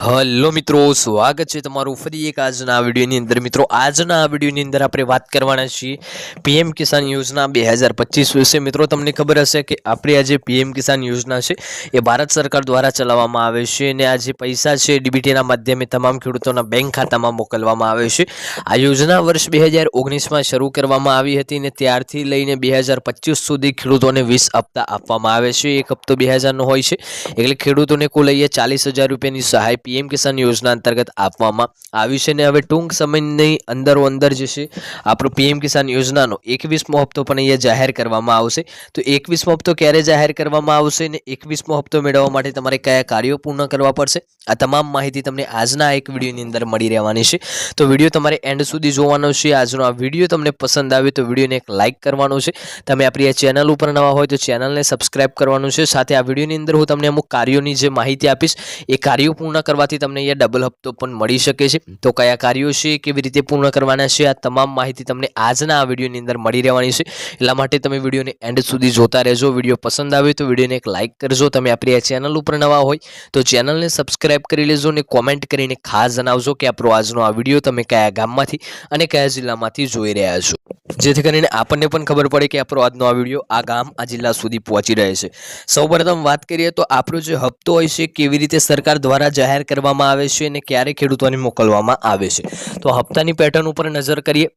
Hello મિત્રો, સ્વાગત છે તમારું ફરી એક આજના આ વિડીયોની અંદર. મિત્રો, આજના આ વિડીયોની અંદર આપણે વાત કરવાના છીએ પીએમ કિસાન યોજના બે હજાર પચીસ વિશે. મિત્રો, તમને ખબર હશે કે આપણી આ જે પીએમ કિસાન યોજના છે, એ ભારત સરકાર દ્વારા ચલાવવામાં આવે છે અને આ જે પૈસા છે ડીબીટીના માધ્યમે તમામ ખેડૂતોના બેંક ખાતામાં મોકલવામાં આવે છે. આ યોજના વર્ષ બે હજાર ઓગણીસમાં શરૂ કરવામાં આવી હતી અને ત્યારથી લઈને બે હજાર પચીસ સુધી ખેડૂતોને વીસ હપ્તા આપવામાં આવે છે. એક હપ્તો બે હજારનો હોય છે. એટલે ખેડૂતોને કુલ અહીંયા ચાલીસ હજાર રૂપિયાની સહાય પીએમ કિસાન યોજના અંતર્ગત આપવામાં આવી છે ને હવે ટૂંક સમયની અંદરો અંદર જે છે, આપણો પીએમ કિસાન યોજનાનો એકવીસમો હપ્તો પણ અહીંયા જાહેર કરવામાં આવશે. તો એકવીસમો હપ્તો ક્યારે જાહેર કરવામાં આવશે ને એકવીસમો હપ્તો મેળવવા માટે તમારે કયા કાર્યો પૂર્ણ કરવા પડશે? આ તમામ માહિતી તમને આજના એક વિડીયોની અંદર મળી રહેવાની છે. તો વીડિયો તમારે એન્ડ સુધી જોવાનો છે. આજનો આ વીડિયો તમને પસંદ આવે તો વિડીયોને એક લાઇક કરવાનો છે. તમે આપણી આ ચેનલ ઉપર નવા હોય તો ચેનલને સબસ્ક્રાઇબ કરવાનું છે. સાથે આ વિડીયોની અંદર હું તમને અમુક કાર્યોની જે માહિતી આપીશ, એ કાર્યો પૂર્ણ કરવાથી તમને અહીંયા ડબલ હપ્તો પણ મળી શકે છે. તો કયા કાર્યો છે, કેવી રીતે પૂર્ણ કરવાના છે, આ તમામ માહિતી તમને આજના આ વિડીયોની અંદર મળી રહેવાની છે. એટલા માટે તમે વિડીયોને એન્ડ સુધી જોતા રહેજો. વીડિયો પસંદ આવે તો વિડીયોને એક લાઇક કરજો. તમે આપણી આ ચેનલ ઉપર નવા હોય તો ચેનલને સબસ્ક્રાઇબ કરી લેજો અને કોમેન્ટ કરીને ખાસ જણાવજો કે આપણો આજનો આ વીડિયો તમે કયા ગામમાંથી અને કયા જિલ્લામાંથી જોઈ રહ્યા છો. જેથી કરીને આપણને પણ ખબર પડે કે આપણો આજનો આ વીડિયો આ ગામ, આ જિલ્લા સુધી પહોંચી રહે છે. સૌપ્રથમ વાત કરીએ તો આપણો જે હપ્તો હોય છે, કેવી રીતે સરકાર દ્વારા જાહેર કરવામાં આવે છે અને ક્યારે ખેડૂતોને મોકલવામાં આવે છે? તો હપ્તાની પેટર્ન ઉપર નજર કરીએ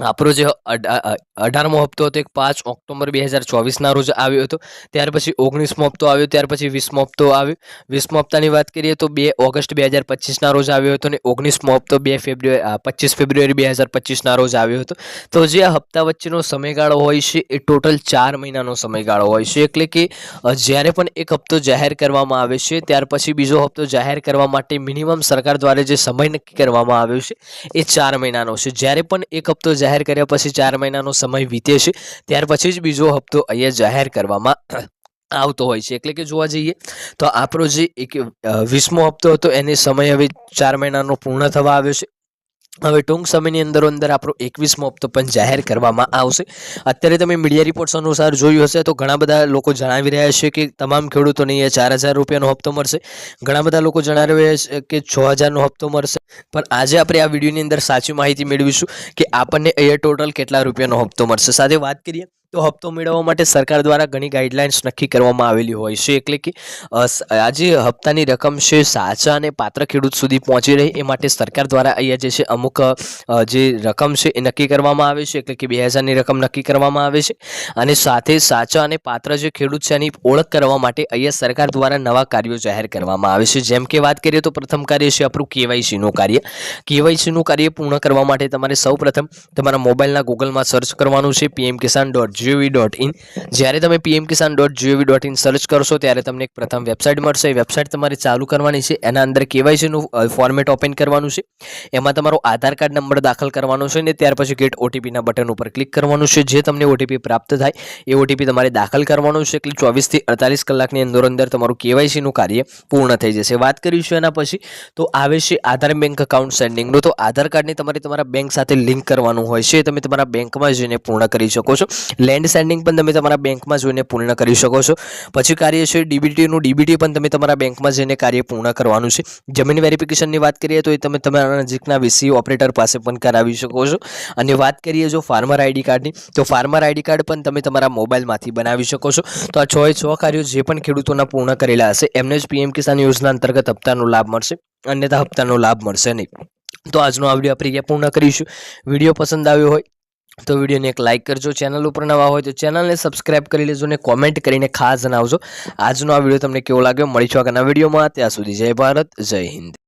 આપણો જે અઢા- અઢારમો હપ્તો હતો, એક પાંચ ઓક્ટોબર બે હજાર ચોવીસના રોજ આવ્યો હતો. ત્યાર પછી ઓગણીસમો હપ્તો આવ્યો, ત્યાર પછી વીસમો હપ્તો આવ્યો. વીસમો હપ્તાની વાત કરીએ તો બે ઓગસ્ટ બે હજાર પચીસના રોજ આવ્યો હતો અને ઓગણીસમો હપ્તો બે ફેબ્રુઆરી પચીસ ફેબ્રુઆરી બે હજાર પચીસના રોજ આવ્યો હતો. તો જે આ હપ્તા વચ્ચેનો સમયગાળો હોય છે, એ ટોટલ ચાર મહિનાનો સમયગાળો હોય છે. એટલે કે જ્યારે પણ એક હપ્તો જાહેર કરવામાં આવે છે, ત્યાર પછી બીજો હપ્તો જાહેર કરવા માટે મિનિમમ સરકાર દ્વારા જે સમય નક્કી કરવામાં આવ્યો છે, એ ચાર મહિનાનો છે. જ્યારે પણ એક હપ્તો જાહેર કર્યા પછી ચાર મહિનાનો સમય વીતે છે. ત્યાર પછી જ બીજો હપ્તો અહીંયા જાહેર કરવામાં આવતો હોય છે. એટલે કે જોવા જઈએ તો આપણો જે એક વીસમો હપ્તો હતો, એને સમય હવે ચાર મહિનાનો પૂર્ણ થવા આવ્યો છે. હવે ટૂંક સમયની અંદરો અંદર આપણો એકવીસમો હપ્તો પણ જાહેર કરવામાં આવશે. અત્યારે તમે મીડિયા રિપોર્ટ્સ અનુસાર જોયું હશે તો ઘણા બધા લોકો જણાવી રહ્યા છે કે તમામ ખેડૂતોને અહીંયા ચાર હજાર રૂપિયાનો હપ્તો મળશે. ઘણા બધા લોકો જણાવી રહ્યા છે કે છ હજારનો હપ્તો મળશે. પણ આજે આપણે આ વિડીયોની અંદર સાચી માહિતી મેળવીશું કે આપણને અહીંયા ટોટલ કેટલા રૂપિયાનો હપ્તો મળશે. સાથે વાત કરીએ તો હપ્તો મેળવવા માટે સરકાર દ્વારા ઘણી ગાઈડલાઇન્સ નક્કી કરવામાં આવેલી હોય છે. એટલે કે અ, સ- આ જે હપ્તાની રકમ છે સાચા અને પાત્ર ખેડૂત સુધી પહોંચી રહે એ માટે સરકાર દ્વારા અહીંયા જે છે અમુક જે રકમ છે એ નક્કી કરવામાં આવે છે. એટલે કે બે હજારની રકમ નક્કી કરવામાં આવે છે. અને સાથે સાચા અને પાત્ર જે ખેડૂત છે એની ઓળખ કરવા માટે અહીંયા સરકાર દ્વારા નવા કાર્યો જાહેર કરવામાં આવે છે. જેમ કે વાત કરીએ તો પ્રથમ કાર્ય છે આપણું કેવાયસીનું કાર્ય. કેવાયસીનું કાર્ય પૂર્ણ કરવા માટે તમારે સૌપ્રથમ તમારા મોબાઈલના ગૂગલમાં સર્ચ કરવાનું છે. PM Kisan dot GOV dot in જ્યારે તમે PM Kisan dot GOV dot in search કરશો ત્યારે તમને એક પ્રથમ વેબસાઇટ મળશે. એ વેબસાઇટ તમારે ચાલુ કરવાની છે. એના અંદર કેવાયસીનું ફોર્મેટ ઓપન કરવાનું છે. એમાં તમારો આધાર કાર્ડ નંબર દાખલ કરવાનો છે ને ત્યાર પછી ગેટ ઓટીપીના બટન ઉપર ક્લિક કરવાનું છે. જે તમને ઓટીપી પ્રાપ્ત થાય, એ ઓટીપી તમારે દાખલ કરવાનું છે. એટલે ચોવીસથી અડતાલીસ કલાકની અંદર અંદર તમારું કેવાયસીનું કાર્ય પૂર્ણ થઈ જશે. વાત કરીશું એના પછી, તો આવે છે આધાર બેંક અકાઉન્ટ સેન્ડિંગનું તો આધાર કાર્ડને તમારે તમારા બેંક સાથે લિંક કરવાનું હોય છે. તમે તમારા બેંકમાં જઈને પૂર્ણ કરી શકો છો. લેન્ડ સેન્ડિંગ પણ તમે તમારા બેંકમાં જોઈને પૂર્ણ કરી શકો છો. પછી કાર્ય છે ડીબીટીનું ડીબીટી પણ તમે તમારા બેંકમાં જઈને કાર્ય પૂર્ણ કરવાનું છે. જમીન વેરિફિકેશનની વાત કરીએ તો એ તમે તમારા નજીકના વીસી ઓપરેટર પાસે પણ કરાવી શકો છો. અને વાત કરીએ જો ફાર્મર આઈડી કાર્ડની તો ફાર્મર આઈડી કાર્ડ પણ તમે તમારા મોબાઈલમાંથી બનાવી શકો છો. તો આ છ એ છ કાર્યો જે પણ ખેડૂતોના પૂર્ણ કરેલા હશે, એમને જ પીએમ કિસાન યોજના અંતર્ગત હપ્તાનો લાભ મળશે. અન્યથા હપ્તાનો લાભ મળશે નહીં. તો આજનો આ વીડિયો આપણે પૂર્ણ કરીશું. વીડિયો પસંદ આવ્યો હોય તો વિડીયોને એક લાઇક કરજો. ચેનલ ઉપર નવા હોય તો ચેનલને સબસ્ક્રાઇબ કરી લેજો અને કોમેન્ટ કરીને ખાસ જણાવજો. આજનો આ વીડિયો તમને કેવો લાગ્યો? મળીશું આગળના વિડીયોમાં. ત્યાં સુધી જય ભારત, જય હિન્દ.